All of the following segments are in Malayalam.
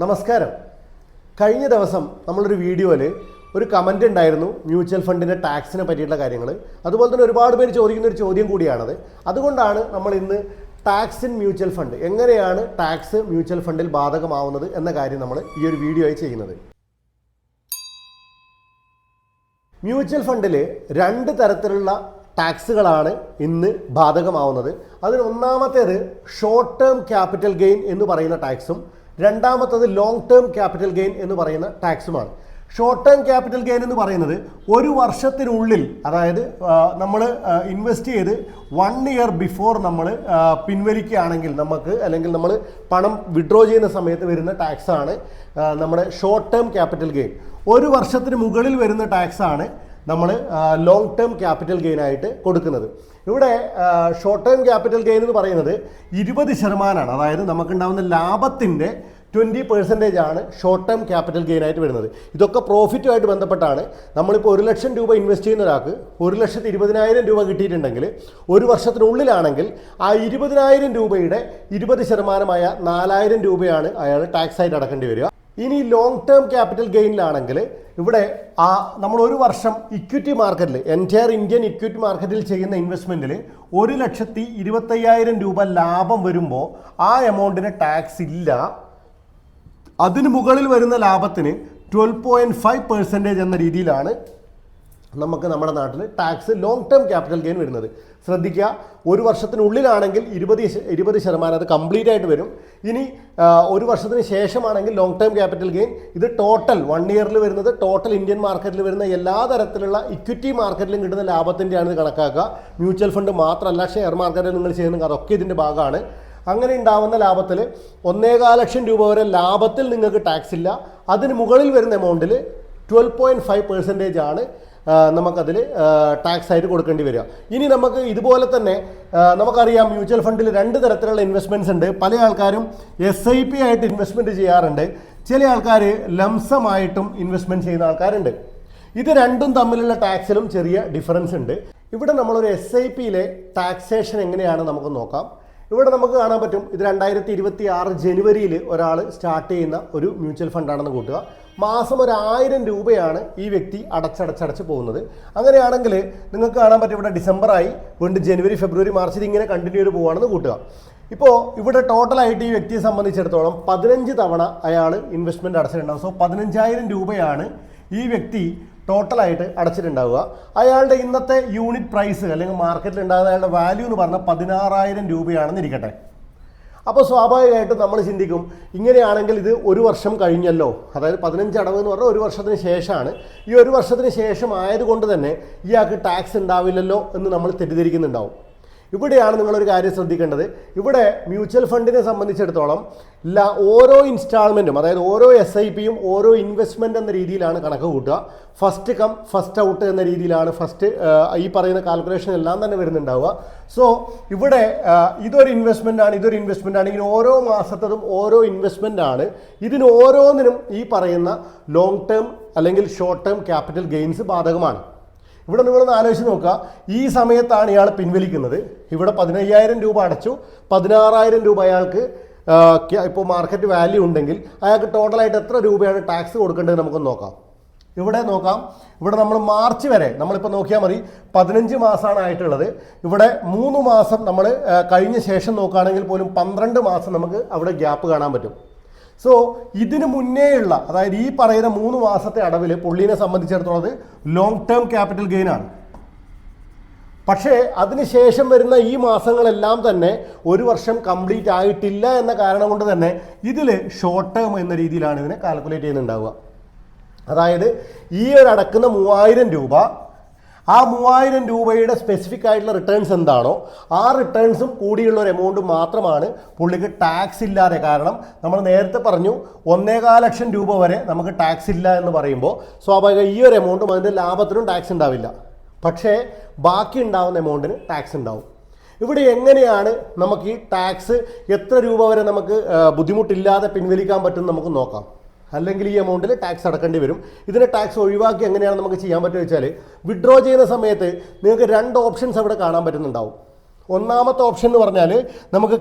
നമസ്കാരം. കഴിഞ്ഞ ദിവസം നമ്മളൊരു വീഡിയോയിൽ ഒരു കമന്റ് ഉണ്ടായിരുന്നു മ്യൂച്വൽ ഫണ്ടിന്റെ ടാക്സിനെ പറ്റിയിട്ടുള്ള കാര്യങ്ങൾ അതുപോലെ തന്നെ ഒരുപാട് പേര് ചോദിക്കുന്ന ഒരു ചോദ്യം കൂടിയാണത്. അതുകൊണ്ടാണ് നമ്മൾ ഇന്ന് ടാക്സ് ഇൻ മ്യൂച്വൽ ഫണ്ട് എങ്ങനെയാണ് ടാക്സ് മ്യൂച്വൽ ഫണ്ടിൽ ബാധകമാവുന്നത് എന്ന കാര്യം നമ്മൾ ഈ ഒരു വീഡിയോ ആയി ചെയ്യുന്നത് മ്യൂച്വൽ ഫണ്ടിൽ രണ്ട് തരത്തിലുള്ള ടാക്സുകളാണ് ഇന്ന് ബാധകമാവുന്നത്. അതിൽ ഒന്നാമത്തേത് ഷോർട്ട് ടേം ക്യാപിറ്റൽ ഗെയിൻ എന്ന് പറയുന്ന ടാക്സും രണ്ടാമത്തത് ലോങ് ടേം ക്യാപിറ്റൽ ഗെയിൻ എന്ന് പറയുന്ന ടാക്സുമാണ് ഷോർട്ട് ടേം ക്യാപിറ്റൽ ഗെയിൻ എന്ന് പറയുന്നത് ഒരു വർഷത്തിനുള്ളിൽ അതായത് നമ്മൾ ഇൻവെസ്റ്റ് ചെയ്ത് വൺ ഇയർ ബിഫോർ നമ്മൾ പിൻവലിക്കുകയാണെങ്കിൽ നമുക്ക് അല്ലെങ്കിൽ നമ്മൾ പണം വിഡ്രോ ചെയ്യുന്ന സമയത്ത് വരുന്ന ടാക്സാണ് നമ്മുടെ ഷോർട്ട് ടേം ക്യാപിറ്റൽ ഗെയിൻ ഒരു വർഷത്തിന് മുകളിൽ വരുന്ന ടാക്സാണ് നമ്മൾ ലോങ് ടേം ക്യാപിറ്റൽ ഗെയിൻ ആയിട്ട് കൊടുക്കുന്നത്. ഇവിടെ ഷോർട്ട് ടേം ക്യാപിറ്റൽ ഗെയിൻ എന്ന് പറയുന്നത് ഇരുപത് ശതമാനമാണ് അതായത് നമുക്കുണ്ടാവുന്ന ലാഭത്തിന്റെ ട്വന്റി പെർസെന്റേജ് ആണ് ഷോർട്ട് ടേം ക്യാപിറ്റൽ ഗെയിൻ ആയിട്ട് വരുന്നത്. ഇതൊക്കെ പ്രോഫിറ്റുമായിട്ട് ബന്ധപ്പെട്ടാണ് നമ്മളിപ്പോൾ ഒരു ലക്ഷം രൂപ ഇൻവെസ്റ്റ് ചെയ്യുന്ന ഒരാൾക്ക് ഒരു ലക്ഷത്തി ഇരുപതിനായിരം രൂപ കിട്ടിയിട്ടുണ്ടെങ്കിൽ ഒരു വർഷത്തിനുള്ളിലാണെങ്കിൽ ആ ഇരുപതിനായിരം രൂപയുടെ ഇരുപത് ശതമാനമായ നാലായിരം രൂപയാണ് അയാൾ ടാക്സ് ആയിട്ട് അടക്കേണ്ടി വരിക. ഇനി ലോങ് ടേം ക്യാപിറ്റൽ ഗെയിനിലാണെങ്കിൽ ഇവിടെ ആ നമ്മൾ ഒരു വർഷം ഇക്വിറ്റി മാർക്കറ്റിൽ എന്റയർ ഇന്ത്യൻ ഇക്വിറ്റി മാർക്കറ്റിൽ ചെയ്യുന്ന ഇൻവെസ്റ്റ്മെന്റിൽ ഒരു ലക്ഷത്തി ഇരുപത്തയ്യായിരം രൂപ ലാഭം വരുമ്പോൾ ആ എമൗണ്ടിന് ടാക്സ് ഇല്ല. അതിന് മുകളിൽ വരുന്ന ലാഭത്തിന് ട്വൽവ് പോയിന്റ് ഫൈവ് പെർസെന്റേജ് എന്ന രീതിയിലാണ് നമുക്ക് നമ്മുടെ നാട്ടിൽ tax long term capital gain വരുന്നത്. ശ്രദ്ധിക്കുക ഒരു വർഷത്തിനുള്ളിലാണെങ്കിൽ ഇരുപത് ഇരുപത് ശതമാനം അത് കംപ്ലീറ്റ് ആയിട്ട് വരും. ഇനി ഒരു വർഷത്തിന് ശേഷമാണെങ്കിൽ ലോങ് ടേം ക്യാപിറ്റൽ ഗെയിൻ ഇത് ടോട്ടൽ വൺ ഇയറിൽ വരുന്നത് ടോട്ടൽ ഇന്ത്യൻ മാർക്കറ്റിൽ വരുന്ന എല്ലാ തരത്തിലുള്ള ഇക്വിറ്റി മാർക്കറ്റിലും കിട്ടുന്ന ലാഭത്തിന്റെയാണ് ഇത് കണക്കാക്കുക. മ്യൂച്വൽ ഫണ്ട് മാത്രമല്ല ഷെയർ മാർക്കറ്റിൽ നിങ്ങൾ ചെയ്യുന്ന അതൊക്കെ ഇതിന്റെ ഭാഗമാണ്. അങ്ങനെ ഉണ്ടാവുന്ന ലാഭത്തിൽ ഒന്നേകാൽ ലക്ഷം രൂപ വരെ ലാഭത്തിൽ നിങ്ങൾക്ക് ടാക്സ് ഇല്ല. അതിന് മുകളിൽ വരുന്ന എമൗണ്ടിൽ ട്വൽവ് പോയിന്റ് ഫൈവ് പെർസെന്റേജ് ആണ്. നമുക്കതിൽ ടാക്സ് ആയിട്ട് കൊടുക്കേണ്ടി വരിക. ഇനി നമുക്ക് ഇതുപോലെ തന്നെ നമുക്കറിയാം മ്യൂച്വൽ ഫണ്ടിൽ രണ്ട് തരത്തിലുള്ള ഇൻവെസ്റ്റ്മെന്റ്സ് ഉണ്ട്. പല ആൾക്കാരും എസ് ഐ പി ആയിട്ട് ഇൻവെസ്റ്റ്മെന്റ് ചെയ്യാറുണ്ട്. ചില ആൾക്കാർ ലംസമായിട്ടും ഇൻവെസ്റ്റ്മെന്റ് ചെയ്യുന്ന ആൾക്കാരുണ്ട്. ഇത് രണ്ടും തമ്മിലുള്ള ടാക്സിലും ചെറിയ ഡിഫറൻസ് ഉണ്ട്. ഇവിടെ നമ്മളൊരു എസ് ഐ പിയിലെ ടാക്സേഷൻ എങ്ങനെയാണ് നമുക്ക് നോക്കാം. ഇവിടെ നമുക്ക് കാണാൻ പറ്റും ഇത് രണ്ടായിരത്തി ഇരുപത്തി ആറ് ജനുവരിയിൽ ഒരാൾ സ്റ്റാർട്ട് ചെയ്യുന്ന ഒരു മ്യൂച്വൽ ഫണ്ടാണെന്ന് കൂട്ടുക. മാസം ഒരു ആയിരം രൂപയാണ് ഈ വ്യക്തി അടച്ചടച്ചടച്ച് പോകുന്നത്. അങ്ങനെയാണെങ്കിൽ നിങ്ങൾക്ക് കാണാൻ പറ്റും ഇവിടെ ഡിസംബറായി വീണ്ടും ജനുവരി ഫെബ്രുവരി മാർച്ചിൽ ഇങ്ങനെ കണ്ടിന്യൂ ചെയ്ത് പോകുകയാണെന്ന് കൂട്ടുക. ഇപ്പോൾ ഇവിടെ ടോട്ടലായിട്ട് ഈ വ്യക്തിയെ സംബന്ധിച്ചിടത്തോളം പതിനഞ്ച് തവണ അയാൾ ഇൻവെസ്റ്റ്മെന്റ് അടച്ചിട്ടുണ്ടാവും. സോ പതിനഞ്ചായിരം രൂപയാണ് ഈ വ്യക്തി ടോട്ടലായിട്ട് അടച്ചിട്ടുണ്ടാവുക. അയാളുടെ ഇന്നത്തെ യൂണിറ്റ് പ്രൈസ് അല്ലെങ്കിൽ മാർക്കറ്റിൽ ഉണ്ടാകുന്ന അയാളുടെ വാല്യൂ എന്ന് പറഞ്ഞാൽ പതിനാറായിരം രൂപയാണെന്ന് ഇരിക്കട്ടെ. അപ്പോൾ സ്വാഭാവികമായിട്ടും നമ്മൾ ചിന്തിക്കും ഇങ്ങനെയാണെങ്കിൽ ഇത് ഒരു വർഷം കഴിഞ്ഞല്ലോ. അതായത് പതിനഞ്ച് അടവ് എന്ന് പറഞ്ഞാൽ ഒരു വർഷത്തിന് ശേഷമാണ്. ഈ ഒരു വർഷത്തിന് ശേഷം ആയതുകൊണ്ട് തന്നെ ഇയാൾക്ക് ടാക്സ് ഉണ്ടാവില്ലല്ലോ എന്ന് നമ്മൾ തെറ്റിദ്ധരിക്കുന്നുണ്ടാവും. ഇവിടെയാണ് നിങ്ങളൊരു കാര്യം ശ്രദ്ധിക്കേണ്ടത്. ഇവിടെ മ്യൂച്വൽ ഫണ്ടിനെ സംബന്ധിച്ചിടത്തോളം ഓരോ ഇൻസ്റ്റാൾമെന്റും അതായത് ഓരോ എസ് ഐ പിയും ഓരോ ഇൻവെസ്റ്റ്മെന്റ് എന്ന രീതിയിലാണ് കണക്ക് കൂട്ടുക. ഫസ്റ്റ് കം ഫസ്റ്റ് ഔട്ട് എന്ന രീതിയിലാണ് ഫസ്റ്റ് ഈ പറയുന്ന കാൽക്കുലേഷൻ എല്ലാം തന്നെ വരുന്നുണ്ടാവുക. സോ ഇവിടെ ഇതൊരു ഇൻവെസ്റ്റ്മെന്റ് ആണ് ഇതൊരു ഇൻവെസ്റ്റ്മെന്റ് ആണ്. ഇങ്ങനെ ഓരോ മാസത്തതും ഓരോ ഇൻവെസ്റ്റ്മെന്റ് ആണ്. ഇതിന് ഓരോന്നിനും ഈ പറയുന്ന ലോങ് ടേം അല്ലെങ്കിൽ ഷോർട്ട് ടേം ക്യാപിറ്റൽ ഗെയിൻസ് ബാധകമാണ്. ഇവിടെ നിങ്ങളൊന്ന് ആലോചിച്ച് നോക്കുക. ഈ സമയത്താണ് ഇയാൾ പിൻവലിക്കുന്നത്. ഇവിടെ പതിനയ്യായിരം രൂപ അടച്ചു. പതിനാറായിരം രൂപ അയാൾക്ക് ഇപ്പോൾ മാർക്കറ്റ് വാല്യൂ ഉണ്ടെങ്കിൽ അയാൾക്ക് ടോട്ടലായിട്ട് എത്ര രൂപയാണ് ടാക്സ് കൊടുക്കേണ്ടത് നമുക്കൊന്ന് നോക്കാം. ഇവിടെ നോക്കാം. ഇവിടെ നമ്മൾ മാർച്ച് വരെ നമ്മളിപ്പോൾ നോക്കിയാൽ മതി. പതിനഞ്ച് മാസമാണ് ആയിട്ടുള്ളത്. ഇവിടെ മൂന്ന് മാസം നമ്മൾ കഴിഞ്ഞ ശേഷം നോക്കുകയാണെങ്കിൽ പോലും പന്ത്രണ്ട് മാസം നമുക്ക് അവിടെ ഗ്യാപ്പ് കാണാൻ പറ്റും. സോ ഇതിന് മുന്നേയുള്ള അതായത് ഈ പറയുന്ന മൂന്ന് മാസത്തെ അടവിൽ പുള്ളീനെ സംബന്ധിച്ചിടത്തോളം ലോങ് ടേം ക്യാപിറ്റൽ ഗെയിൻ ആണ്. പക്ഷേ അതിനുശേഷം വരുന്ന ഈ മാസങ്ങളെല്ലാം തന്നെ ഒരു വർഷം കംപ്ലീറ്റ് ആയിട്ടില്ല എന്ന കാരണം കൊണ്ട് തന്നെ ഇതിൽ ഷോർട്ട് ടേം എന്ന രീതിയിലാണ് ഇതിനെ കാൽക്കുലേറ്റ് ചെയ്യുന്നുണ്ടാവുക. അതായത് ഈ ഒരു അടക്കുന്ന മൂവായിരം രൂപ ആ മൂവായിരം രൂപയുടെ സ്പെസിഫിക് ആയിട്ടുള്ള റിട്ടേൺസ് എന്താണോ ആ റിട്ടേൺസും കൂടിയുള്ള ഒരു എമൗണ്ട് മാത്രമാണ് പുള്ളിക്ക് ടാക്സ് ഇല്ലാതെ. കാരണം നമ്മൾ നേരത്തെ പറഞ്ഞു ഒന്നേകാൽ ലക്ഷം രൂപ വരെ നമുക്ക് ടാക്സ് ഇല്ല എന്ന് പറയുമ്പോൾ സ്വാഭാവിക ഈ ഒരു എമൗണ്ടും അതിന്റെ ലാഭത്തിനും ടാക്സ് ഉണ്ടാവില്ല. പക്ഷേ ബാക്കി ഉണ്ടാവുന്ന എമൗണ്ടിന് ടാക്സ് ഉണ്ടാവും. ഇവിടെ എങ്ങനെയാണ് നമുക്ക് ഈ ടാക്സ് എത്ര രൂപ വരെ നമുക്ക് ബുദ്ധിമുട്ടില്ലാതെ പിൻവലിക്കാൻ പറ്റുമെന്ന് നമുക്ക് നോക്കാം. അല്ലെങ്കിൽ ഈ എമൗണ്ടിൽ ടാക്സ് അടക്കേണ്ടി വരും. ഇതിന് ടാക്സ് ഒഴിവാക്കി എങ്ങനെയാണ് നമുക്ക് ചെയ്യാൻ പറ്റുക വെച്ചാൽ വിഡ്രോ ചെയ്യുന്ന സമയത്ത് നിങ്ങൾക്ക് രണ്ട് ഓപ്ഷൻസ് അവിടെ കാണാൻ പറ്റുന്നുണ്ടാവും. ഒന്നാമത്തെ ഓപ്ഷൻ എന്ന് പറഞ്ഞാൽ നമുക്ക്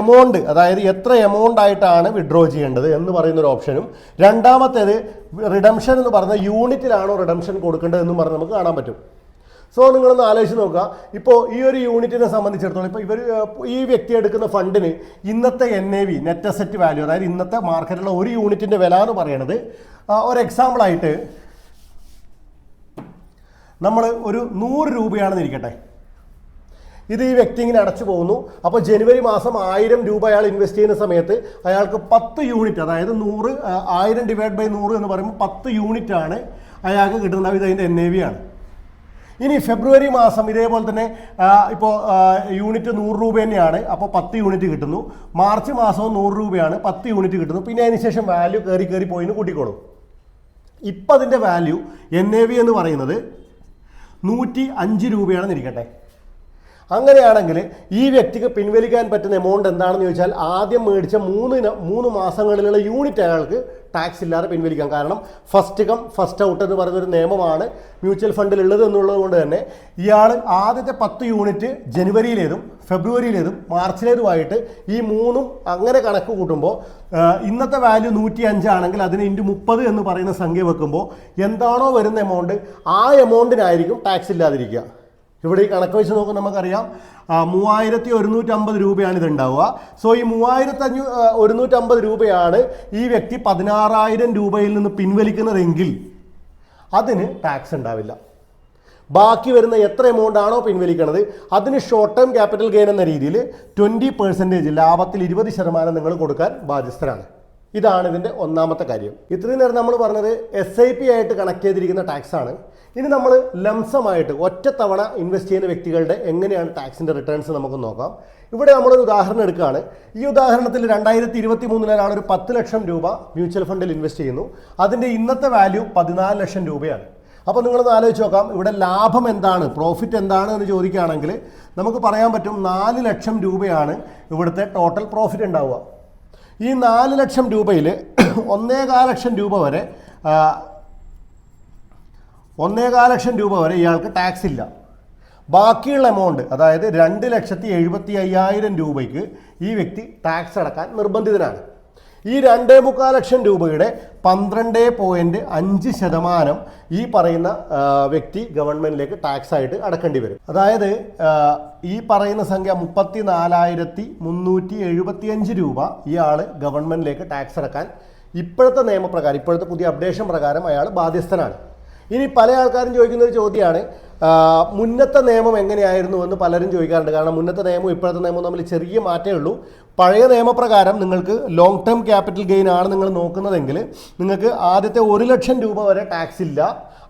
എമൗണ്ട് അതായത് എത്ര എമൗണ്ട് ആയിട്ടാണ് വിഡ്രോ ചെയ്യേണ്ടത് എന്ന് പറയുന്ന ഒരു ഓപ്ഷനും രണ്ടാമത്തേത് റിഡംഷൻ എന്ന് പറഞ്ഞ യൂണിറ്റിലാണോ റിഡംഷൻ കൊടുക്കേണ്ടത് എന്നും പറഞ്ഞ് നമുക്ക് കാണാൻ പറ്റും. സോ നിങ്ങളൊന്ന് ആലോചിച്ച് നോക്കുക. ഇപ്പോൾ ഈ ഒരു യൂണിറ്റിനെ സംബന്ധിച്ചിടത്തോളം ഇപ്പോൾ ഇവർ ഈ വ്യക്തി എടുക്കുന്ന ഫണ്ടിന് ഇന്നത്തെ N A V net asset value അതായത് ഇന്നത്തെ മാർക്കറ്റിലുള്ള ഒരു യൂണിറ്റിന്റെ വില എന്ന് പറയുന്നത് ഒരു എക്സാമ്പിളായിട്ട് നമ്മൾ ഒരു നൂറ് രൂപയാണെന്ന് ഇരിക്കട്ടെ. ഇത് ഈ വ്യക്തി ഇങ്ങനെ അടച്ചു പോകുന്നു. അപ്പോൾ ജനുവരി മാസം ആയിരം രൂപ അയാൾ ഇൻവെസ്റ്റ് ചെയ്യുന്ന സമയത്ത് അയാൾക്ക് പത്ത് യൂണിറ്റ് അതായത് നൂറ് ആയിരം ഡിവൈഡ് ബൈ നൂറ് എന്ന് പറയുമ്പോൾ പത്ത് യൂണിറ്റ് ആണ് അയാൾക്ക് കിട്ടുന്നത്. ഇത് അതിന്റെ എൻ എ വി ആണ്. ഇനി ഫെബ്രുവരി മാസം ഇതേപോലെ തന്നെ ഇപ്പോൾ യൂണിറ്റ് നൂറ് രൂപ തന്നെയാണ്. അപ്പോൾ പത്ത് യൂണിറ്റ് കിട്ടുന്നു. മാർച്ച് മാസവും നൂറ് രൂപയാണ്. പത്ത് യൂണിറ്റ് കിട്ടുന്നു. പിന്നെ അതിനുശേഷം വാല്യൂ കയറി കയറി പോയിന്ന് കൂട്ടിക്കോളും. ഇപ്പം അതിന്റെ വാല്യൂ എൻ എ വി എന്ന് പറയുന്നത് നൂറ്റി അഞ്ച് രൂപയാണെന്ന് ഇരിക്കട്ടെ. അങ്ങനെയാണെങ്കിൽ ഈ വ്യക്തിക്ക് പിൻവലിക്കാൻ പറ്റുന്ന എമൗണ്ട് എന്താണെന്ന് ചോദിച്ചാൽ ആദ്യം മേടിച്ച മൂന്ന് മൂന്ന് മാസങ്ങളിലുള്ള യൂണിറ്റ് അയാൾക്ക് ടാക്സ് ഇല്ലാതെ പിൻവലിക്കാം. കാരണം ഫസ്റ്റ് കം ഫസ്റ്റ് ഔട്ട് എന്ന് പറയുന്ന ഒരു നിയമമാണ് മ്യൂച്വൽ ഫണ്ടിൽ ഉള്ളത് എന്നുള്ളത് കൊണ്ട് തന്നെ ഇയാൾ ആദ്യത്തെ പത്ത് യൂണിറ്റ് ജനുവരിയിലേതും ഫെബ്രുവരിയിലേതും മാർച്ചിലേതുമായിട്ട് ഈ മൂന്നും അങ്ങനെ കണക്ക് കൂട്ടുമ്പോൾ ഇന്നത്തെ വാല്യൂ നൂറ്റി അഞ്ചാണെങ്കിൽ അതിന് ഇന്റു മുപ്പത് എന്ന് പറയുന്ന സംഖ്യ വെക്കുമ്പോൾ എന്താണോ വരുന്ന എമൗണ്ട് ആ എമൗണ്ടിനായിരിക്കും ടാക്സ് ഇല്ലാതിരിക്കുക. ഇവിടെ ഈ കണക്ക് വെച്ച് നോക്കുമ്പോൾ നമുക്കറിയാം മൂവായിരത്തി ഒരുന്നൂറ്റമ്പത് രൂപയാണ് ഇത് ഉണ്ടാവുക സോ ഈ മൂവായിരത്തി അഞ്ഞൂ ഒരുന്നൂറ്റമ്പത് രൂപയാണ് ഈ വ്യക്തി പതിനാറായിരം രൂപയിൽ നിന്ന് പിൻവലിക്കുന്നതെങ്കിൽ അതിന് ടാക്സ് ഉണ്ടാവില്ല. ബാക്കി വരുന്ന എത്ര എമൗണ്ട് ആണോ പിൻവലിക്കുന്നത് അതിന് ഷോർട്ട് ടേം ക്യാപിറ്റൽ ഗെയിൻ എന്ന രീതിയിൽ ട്വന്റി പെർസെന്റേജ് ലാഭത്തിൽ ഇരുപത് ശതമാനം നിങ്ങൾ കൊടുക്കാൻ ബാധ്യസ്ഥരാണ്. ഇതാണ് ഇതിന്റെ ഒന്നാമത്തെ കാര്യം. ഇത്രയും നേരം നമ്മൾ പറഞ്ഞത് എസ് ഐ പി ആയിട്ട് കണക്ട് ചെയ്തിരിക്കുന്ന ടാക്സ് ആണ്. ഇനി നമ്മൾ ലംസമായിട്ട് ഒറ്റത്തവണ ഇൻവെസ്റ്റ് ചെയ്യുന്ന വ്യക്തികളുടെ എങ്ങനെയാണ് ടാക്സിന്റെ റിട്ടേൺസ് നമുക്ക് നോക്കാം. ഇവിടെ നമ്മളൊരു ഉദാഹരണം എടുക്കുകയാണ്. ഈ ഒരാൾ ഒരു പത്ത് ലക്ഷം രൂപ മ്യൂച്വൽ ഫണ്ടിൽ ഇൻവെസ്റ്റ് ചെയ്യുന്നു. അതിന്റെ ഇന്നത്തെ വാല്യൂ പതിനാല് ലക്ഷം രൂപയാണ്. അപ്പോൾ നിങ്ങളൊന്ന് ആലോചിച്ച് നോക്കാം ഇവിടെ ലാഭം എന്താണ്? പ്രോഫിറ്റ് എന്താണ് എന്ന് ചോദിക്കുകയാണെങ്കിൽ നമുക്ക് പറയാൻ പറ്റും നാല് ലക്ഷം രൂപയാണ് ഇവിടുത്തെ ടോട്ടൽ പ്രോഫിറ്റ് ഉണ്ടാവുക. ഈ നാല് ലക്ഷം രൂപയിൽ ഒന്നേകാൽ ലക്ഷം രൂപ വരെ ഒന്നേകാൽ ലക്ഷം രൂപ വരെ ഇയാൾക്ക് ടാക്സ് ഇല്ല. ബാക്കിയുള്ള എമൗണ്ട് അതായത് രണ്ട് ലക്ഷത്തി എഴുപത്തി അയ്യായിരം രൂപയ്ക്ക് ഈ വ്യക്തി ടാക്സ് അടക്കാൻ നിർബന്ധിതനാണ്. ഈ രണ്ടേ മുക്കാൽ ലക്ഷം രൂപയുടെ പന്ത്രണ്ട് പോയിന്റ് അഞ്ച് ശതമാനം ഈ പറയുന്ന വ്യക്തി ഗവൺമെന്റിലേക്ക് ടാക്സ് ആയിട്ട് അടക്കേണ്ടി വരും. അതായത് ഈ പറയുന്ന സംഖ്യ മുപ്പത്തി നാലായിരത്തി മുന്നൂറ്റി എഴുപത്തിയഞ്ച് രൂപ ഇയാൾ ഗവൺമെന്റിലേക്ക് ടാക്സ് അടക്കാൻ ഇപ്പോഴത്തെ നിയമപ്രകാരം ഇപ്പോഴത്തെ പുതിയ അപ്ഡേഷൻ പ്രകാരം അയാൾ ബാധ്യസ്ഥനാണ്. ഇനി പല ആൾക്കാരും ചോദിക്കുന്ന ഒരു ചോദ്യമാണ് മുന്നത്തെ നിയമം എങ്ങനെയായിരുന്നു എന്ന് പലരും ചോദിക്കാറുണ്ട്. കാരണം മുന്നത്തെ നിയമവും ഇപ്പോഴത്തെ നിയമവും തമ്മിൽ ചെറിയ മാറ്റമേ ഉള്ളൂ. പഴയ നിയമപ്രകാരം നിങ്ങൾക്ക് ലോങ് ടേം ക്യാപിറ്റൽ ഗെയിൻ ആണ് നിങ്ങൾ നോക്കുന്നതെങ്കിൽ നിങ്ങൾക്ക് ആദ്യത്തെ ഒരു ലക്ഷം രൂപ വരെ ടാക്സ് ഇല്ല.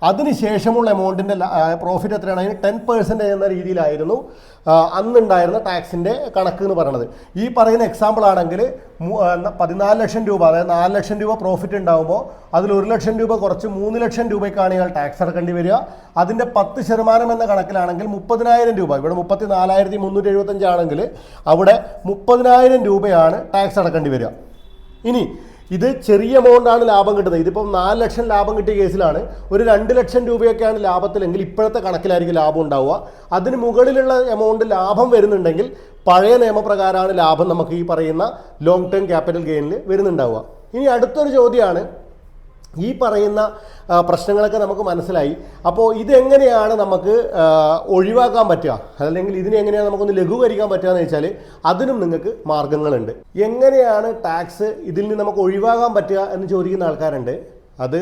അതിനുശേഷമുള്ള എമൗണ്ടിന്റെ പ്രോഫിറ്റ് എത്രയാണ്? അതിന് ടെൻ പെർസെന്റേജ് എന്ന രീതിയിലായിരുന്നു അന്നുണ്ടായിരുന്ന ടാക്സിന്റെ കണക്ക് എന്ന് പറയുന്നത് ഈ പറയുന്ന എക്സാമ്പിൾ ആണെങ്കിൽ പതിനാല് ലക്ഷം രൂപ അതായത് നാല് ലക്ഷം രൂപ പ്രോഫിറ്റ് ഉണ്ടാകുമ്പോൾ അതിൽ ഒരു ലക്ഷം രൂപ കുറച്ച് മൂന്ന് ലക്ഷം രൂപയ്ക്കാണ് ഇയാൾ ടാക്സ് അടക്കേണ്ടി വരിക. അതിന്റെ പത്ത് ശതമാനം എന്ന കണക്കിലാണെങ്കിൽ മുപ്പതിനായിരം രൂപ ഇവിടെ മുപ്പത്തി നാലായിരത്തി മുന്നൂറ്റി എഴുപത്തഞ്ചാണെങ്കിൽ അവിടെ മുപ്പതിനായിരം രൂപയാണ് ടാക്സ് അടക്കേണ്ടി വരിക. ഇനി ഇത് ചെറിയ എമൗണ്ട് ആണ് ലാഭം കിട്ടുന്നത്. ഇതിപ്പം നാല് ലക്ഷം ലാഭം കിട്ടിയ കേസിലാണ്. ഒരു രണ്ട് ലക്ഷം രൂപയൊക്കെയാണ് ലാഭത്തിലെങ്കിൽ ഇപ്പോഴത്തെ കണക്കിലായിരിക്കും ലാഭം ഉണ്ടാവുക. അതിന് മുകളിലുള്ള എമൗണ്ട് ലാഭം വരുന്നുണ്ടെങ്കിൽ പഴയ നിയമപ്രകാരമാണ് ലാഭം നമുക്ക് ഈ പറയുന്ന ലോങ് ടേം ക്യാപിറ്റൽ ഗെയിനിൽ വരുന്നുണ്ടാവുക. ഇനി അടുത്തൊരു ചോദ്യമാണ്. ഈ പറയുന്ന പ്രശ്നങ്ങളൊക്കെ നമുക്ക് മനസ്സിലായി. അപ്പോൾ ഇതെങ്ങനെയാണ് നമുക്ക് ഒഴിവാക്കാൻ പറ്റുക? അല്ലെങ്കിൽ ഇതിനെ എങ്ങനെയാണ് നമുക്കൊന്ന് ലഘൂകരിക്കാൻ പറ്റുക എന്ന് വെച്ചാൽ അതിനും നിങ്ങൾക്ക് മാർഗങ്ങളുണ്ട്. എങ്ങനെയാണ് ടാക്സ് ഇതിൽ നിന്ന് നമുക്ക് ഒഴിവാക്കാൻ പറ്റുക എന്ന് ചോദിക്കുന്ന ആൾക്കാരുണ്ട്. അത്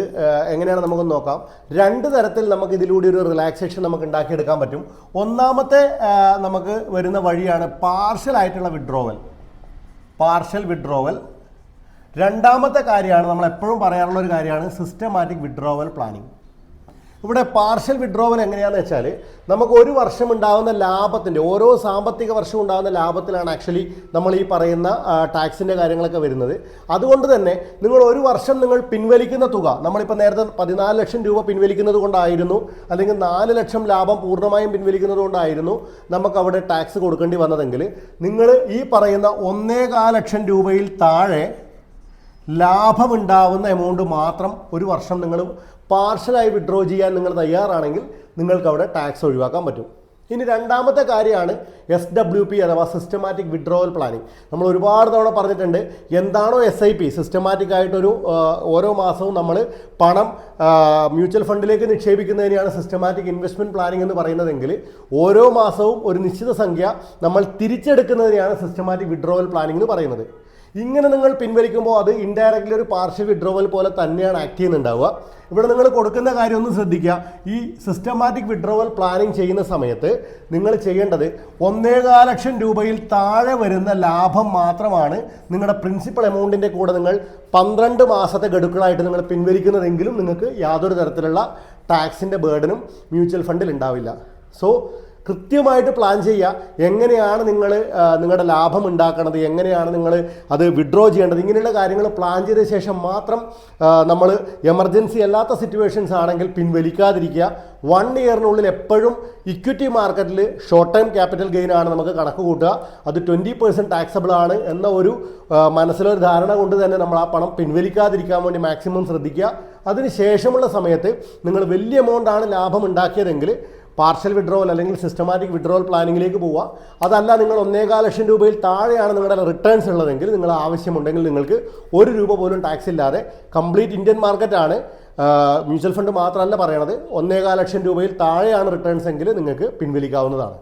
എങ്ങനെയാണ് നമുക്കൊന്ന് നോക്കാം. രണ്ട് തരത്തിൽ നമുക്ക് ഇതിലൂടെ ഒരു റിലാക്സേഷൻ നമുക്ക് ഉണ്ടാക്കിയെടുക്കാൻ പറ്റും. ഒന്നാമത്തെ നമുക്ക് വരുന്ന വഴിയാണ് പാർഷ്യൽ ആയിട്ടുള്ള വിഡ്രോവൽ പാർഷ്യൽ വിഡ്രോവൽ രണ്ടാമത്തെ കാര്യമാണ് നമ്മൾ എപ്പോഴും പറയാറുള്ള ഒരു കാര്യമാണ് സിസ്റ്റമാറ്റിക് വിഡ്രോവൽ പ്ലാനിങ് ഇവിടെ പാർഷ്യൽ വിഡ്രോവൽ എങ്ങനെയാണെന്ന് വെച്ചാൽ നമുക്ക് ഒരു വർഷം ഉണ്ടാകുന്ന ലാഭത്തിന്റെ ഓരോ സാമ്പത്തിക വർഷം ഉണ്ടാകുന്ന ലാഭത്തിലാണ് ആക്ച്വലി നമ്മൾ ഈ പറയുന്ന ടാക്സിന്റെ കാര്യങ്ങളൊക്കെ വരുന്നത്. അതുകൊണ്ട് തന്നെ നിങ്ങൾ ഒരു വർഷം നിങ്ങൾ പിൻവലിക്കുന്ന തുക നമ്മളിപ്പോൾ നേരത്തെ പതിനാല് ലക്ഷം രൂപ പിൻവലിക്കുന്നത് കൊണ്ടായിരുന്നു അല്ലെങ്കിൽ നാല് ലക്ഷം ലാഭം പൂർണമായും പിൻവലിക്കുന്നത് കൊണ്ടായിരുന്നു നമുക്ക് അവിടെ ടാക്സ് കൊടുക്കേണ്ടി വന്നതെങ്കിൽ നിങ്ങൾ ഈ പറയുന്ന ഒന്നേകാൽ ലക്ഷം രൂപയിൽ താഴെ ലാഭമുണ്ടാവുന്ന എമൗണ്ട് മാത്രം ഒരു വർഷം നിങ്ങൾ പാർഷ്യലായി വിഡ്രോ ചെയ്യാൻ നിങ്ങൾ തയ്യാറാണെങ്കിൽ നിങ്ങൾക്ക് അവിടെ ടാക്സ് ഒഴിവാക്കാൻ പറ്റും. ഇനി രണ്ടാമത്തെ കാര്യമാണ് എസ് ഡബ്ല്യു പി അഥവാ സിസ്റ്റമാറ്റിക് വിഡ്രോവൽ പ്ലാനിങ് നമ്മൾ ഒരുപാട് തവണ പറഞ്ഞിട്ടുണ്ട് എന്താണോ എസ് ഐ പി സിസ്റ്റമാറ്റിക് ആയിട്ടൊരു ഓരോ മാസവും നമ്മൾ പണം മ്യൂച്വൽ ഫണ്ടിലേക്ക് നിക്ഷേപിക്കുന്നതിനെയാണ് സിസ്റ്റമാറ്റിക് ഇൻവെസ്റ്റ്മെന്റ് പ്ലാനിംഗ് എന്ന് പറയുന്നതെങ്കിൽ ഓരോ മാസവും ഒരു നിശ്ചിത സംഖ്യ നമ്മൾ തിരിച്ചെടുക്കുന്നതിനെയാണ് സിസ്റ്റമാറ്റിക് വിഡ്രോവൽ പ്ലാനിംഗ് എന്ന് പറയുന്നത്. ഇങ്ങനെ നിങ്ങൾ പിൻവലിക്കുമ്പോൾ അത് ഇൻഡയറക്റ്റ്ലി ഒരു പാർഷ്യൽ വിഡ്രോവൽ പോലെ തന്നെയാണ് ആക്ട് ചെയ്യുന്നുണ്ടാവുക. ഇവിടെ നിങ്ങൾ കൊടുക്കുന്ന കാര്യം ഒന്ന് ശ്രദ്ധിക്കുക. ഈ സിസ്റ്റമാറ്റിക് വിഡ്രോവൽ പ്ലാനിങ് ചെയ്യുന്ന സമയത്ത് നിങ്ങൾ ചെയ്യേണ്ടത് ഒന്നേകാൽ ലക്ഷം രൂപയിൽ താഴെ വരുന്ന ലാഭം മാത്രമാണ് നിങ്ങളുടെ പ്രിൻസിപ്പൽ എമൗണ്ടിന്റെ കൂടെ നിങ്ങൾ പന്ത്രണ്ട് മാസത്തെ ഗഡുക്കളായിട്ട് നിങ്ങൾ പിൻവലിക്കുന്നതെങ്കിലും നിങ്ങൾക്ക് യാതൊരു തരത്തിലുള്ള ടാക്സിന്റെ ബേർഡനും മ്യൂച്വൽ ഫണ്ടിൽ ഉണ്ടാവില്ല. സോ കൃത്യമായിട്ട് പ്ലാൻ ചെയ്യുക. എങ്ങനെയാണ് നിങ്ങൾ നിങ്ങളുടെ ലാഭം ഉണ്ടാക്കണത്? എങ്ങനെയാണ് നിങ്ങൾ അത് വിഡ്രോ ചെയ്യേണ്ടത്? ഇങ്ങനെയുള്ള കാര്യങ്ങൾ പ്ലാൻ ചെയ്ത ശേഷം മാത്രം നമ്മൾ എമർജൻസി അല്ലാത്ത സിറ്റുവേഷൻസ് ആണെങ്കിൽ പിൻവലിക്കാതിരിക്കുക. വൺ ഇയറിനുള്ളിൽ എപ്പോഴും ഇക്വിറ്റി മാർക്കറ്റിൽ ഷോർട്ട് ടൈം ക്യാപിറ്റൽ ഗെയിൻ ആണ് നമുക്ക് കണക്ക് കൂട്ടുക. അത് ട്വന്റി പെർസെന്റ് ടാക്സബിൾ ആണ് എന്ന ഒരു മനസ്സിലൊരു ധാരണ കൊണ്ട് തന്നെ നമ്മൾ ആ പണം പിൻവലിക്കാതിരിക്കാൻ വേണ്ടി മാക്സിമം ശ്രദ്ധിക്കുക. അതിന് ശേഷമുള്ള സമയത്ത് നിങ്ങൾ വലിയ എമൗണ്ട് ആണ് ലാഭം ഉണ്ടാക്കിയതെങ്കിൽ പാർഷ്യൽ വിഡ്രോവൽ അല്ലെങ്കിൽ സിസ്റ്റമാറ്റിക് വിഡ്രോവൽ പ്ലാനിങ്ങിലേക്ക് പോവുക. അതല്ല നിങ്ങൾ ഒന്നേകാൽ ലക്ഷം രൂപയിൽ താഴെയാണ് നിങ്ങളുടെ റിട്ടേൺസ് ഉള്ളതെങ്കിൽ നിങ്ങൾ ആവശ്യമുണ്ടെങ്കിൽ നിങ്ങൾക്ക് ഒരു രൂപ പോലും ടാക്സ് ഇല്ലാതെ കംപ്ലീറ്റ് ഇന്ത്യൻ മാർക്കറ്റാണ് മ്യൂച്വൽ ഫണ്ട് മാത്രമല്ല പറയണത്. ഒന്നേകാൽ ലക്ഷം രൂപയിൽ താഴെയാണ് റിട്ടേൺസ് എങ്കിൽ നിങ്ങൾക്ക് പിൻവലിക്കാവുന്നതാണ്.